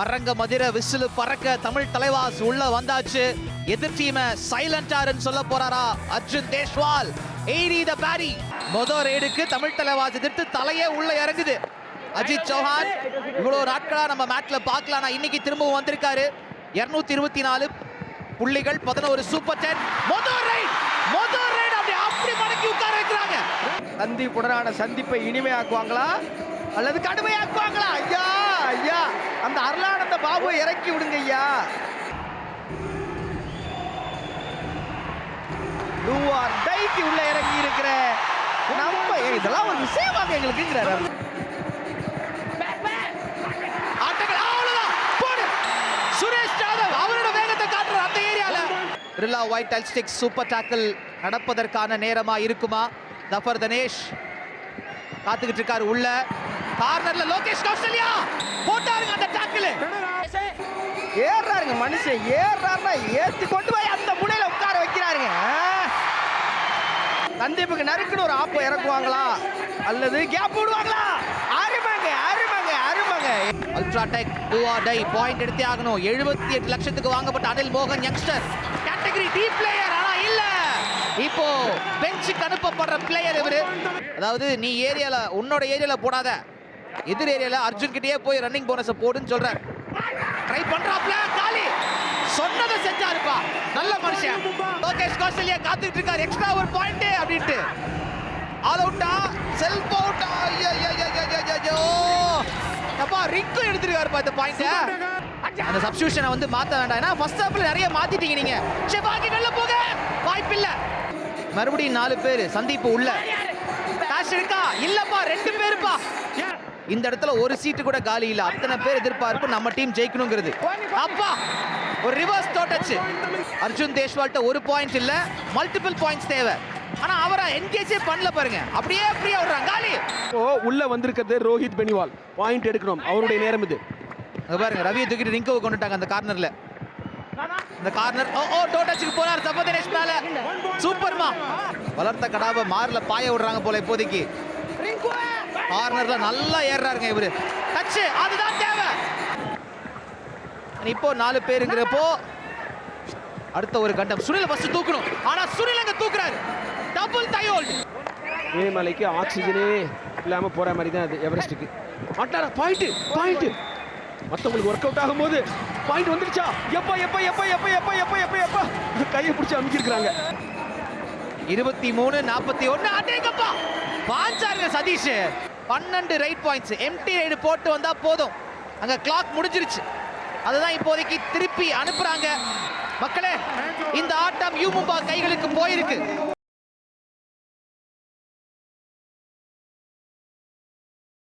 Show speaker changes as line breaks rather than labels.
அரங்க மதிர whistle பறக்க தமிழ் தலைவாஸ் உள்ள வந்தாச்சு. எதிர் டீம சைலண்டாருன்னு சொல்ல போறாரா அர்ஜுன் தேஷ்வால். எய்டி த பேரி மொத ரேடுக்கு தமிழ் தலைவாஸ் எதிர்த்து தலையே உள்ள இறங்குது. அஜித் சௌஹான் இவ்வளோ நாட்களா நம்ம மேட்ச்ல பார்க்கலாம் இன்னைக்கு திரும்பவும் வந்திருக்காரு. 224 இருபத்தி நாலு புள்ளிகள் பதினோரு சூப்பர் டென் மொதல் ரைட் மொதல் ரைட் அப்படி அப்படி மடக்கி உட்கார வைக்கிறாங்க.
சந்திப்புடனான சந்திப்பை இனிமையாக்குவாங்களா? அல்லது கடுமையாக்குவாங்களா? ஐயா! ஐயா அந்த அருளானந்த பாபுவை இறக்கி விடுங்க ஐயா. டூஆர் டைக்கு உள்ள இறங்கி இருக்கிற நம்ம இதெல்லாம் ஒரு விஷயமாக எங்களுக்குங்கிறார்
சுரேஷ் ஜாதவ் அவரோட வேகத்தை காட்டுற அந்த ஏரியால. பிர்லா ஒயிட் அல்ஸ்டிக் சூப்பர் டாக்கிள் நடப்பதற்கான நேரமா இருக்குமா? தஃபர் தனேஷ் காத்துக்கிட்டு இருக்காரு உள்ள. கார்னர்ல லோகேஷ் கௌசல்யா. போட்டாருங்க அந்த டாக்கில்
ஏறாருங்க மனுஷன் ஏறாருன்னா ஏத்தி கொண்டு போய் அந்த முனையில உட்கார வைக்கிறாருங்க. சந்தீபுக்கு சந்தீப்புக்கு நறுக்குன்னு ஒரு ஆப்பை இறக்குவாங்களா? அல்லது கேப் விடுவாங்களா அருமைங்க அருமைங்க ultra
UltraTech do or die point எடுத்தே ஆகணும். எழுபத்தி எட்டு லட்சத்துக்கு வாங்கப்பட்ட அனில் மோகன் யங்ஸ்டர் கேட்டகரி டி பிளேயர் ஆனா இல்ல. இப்போ பெஞ்சுக்கு அனுப்பப்படுற பிளேயர் இவரு. அதாவது நீ ஏரியால உன்னோட ஏரியால போடாத. எதிர் ஏரியால அர்ஜுன் கிட்டயே போய் ரன்னிங் போனஸ போடுன்னு சொல்ற ட்ரை பண்றாப்ல காலி. சொன்னதை செஞ்சாருப்பா. நல்ல மனுஷன். லோகேஷ் கௌசல்யா காத்துட்டு இருக்காரு. எக்ஸ்ட்ரா ஒரு பாயிண்ட் அப்படின்ட்டு. ஆல் அவுட்டா செல்ஃப் அவுட்டா ஐயோ அப்பா ரிக்கு எடுத்துருக்காருப்பா இந்த பாயிண்ட் அந்த சப்ஸ்டியூஷனை வந்து மாத்த வேண்டாம். ஏன்னா ஃபர்ஸ்ட் ஹாஃப்ல நிறைய மாத்திட்டீங்க நீங்க. பாக்கி வெளில போக வாய்ப்பில்ல. மறுபடியும் நாலு பேர் சந்தீப் உள்ள. காசு இருக்கா? இல்லப்பா. ரெண்டு பேருப்பா. இந்த இடத்துல ஒரு சீட்டு கூட காலி இல்ல. அத்தனை பேர் எதிர்பார்ப்பு நம்ம டீம் ஜெயிக்கணுங்கிறது. அப்பா ஒரு ரிவர்ஸ் தோட்டச்சு அர்ஜுன் தேஷ்வால்ட்ட ஒரு பாயிண்ட் இல்ல. மல்டிபிள் பாயிண்ட்ஸ் தேவை. ஆனா அவரை என்கேஜே பண்ணல பாருங்க. அப்படியே ஃப்ரீயா விடுறாங்க காலி.
இப்போ உள்ள வந்திருக்கிறது ரோஹித் பெனிவால். பாயிண்ட் எடுக்கணும். அவருடைய நேரம் இது.
பாருங்க ரவியை தூக்கிட்டு ரிங்கோவை கொண்டுட்டாங்க அந்த கார்னர்ல இந்த கார்னர் ஓ ஓ டோட்டச்சுக்கு போனார் சபதனேஷ் மேல. சூப்பர்மா. வளர்த்த கடாவை மார்ல பாய விடுறாங்க போல இப்போதைக்கு. கார்னர்ல நல்லா ஏறுறாருங்க இவரு. டச் அதுதான் தேவை. இப்போ நாலு பேருங்கிறப்போ அடுத்த ஒரு கண்டம் சுனில் ஃபர்ஸ்ட் தூக்கணும். ஆனா சுனில் அங்க தூக்குறாரு. டபுள் தையோல்ட்
இமயமலைக்கு ஆக்சிஜனே இல்லாம போற மாதிரி தான் அது எவரெஸ்ட்டுக்கு மாட்டாரா பாயிண்ட் பாயிண்ட் மத்தவங்களுக்கு ஒர்க் அவுட் ஆகும்போது பாயிண்ட் வந்துருச்சா? எப்பா எப்பா எப்பா எப்பா எப்பா எப்பா எப்பா எப்பா. கையை பிடிச்சி அமைக்கிருக்கிறாங்க
இருபத்தி மூணு நாற்பத்தி ஒன்று அடேங்கப்பா! பாஞ்சாருங்க சதீஷ். பன்னெண்டு ரைட் பாயிண்ட்ஸ் எம்டி ரைடு போட்டு வந்தா போதும். அங்க கிளாக் முடிஞ்சிருச்சு. அதுதான் இப்போதைக்கு திருப்பி அனுப்புறாங்க. மக்களே இந்த ஆட்டம் யூ மும்பா கைகளுக்கு போயிருக்கு.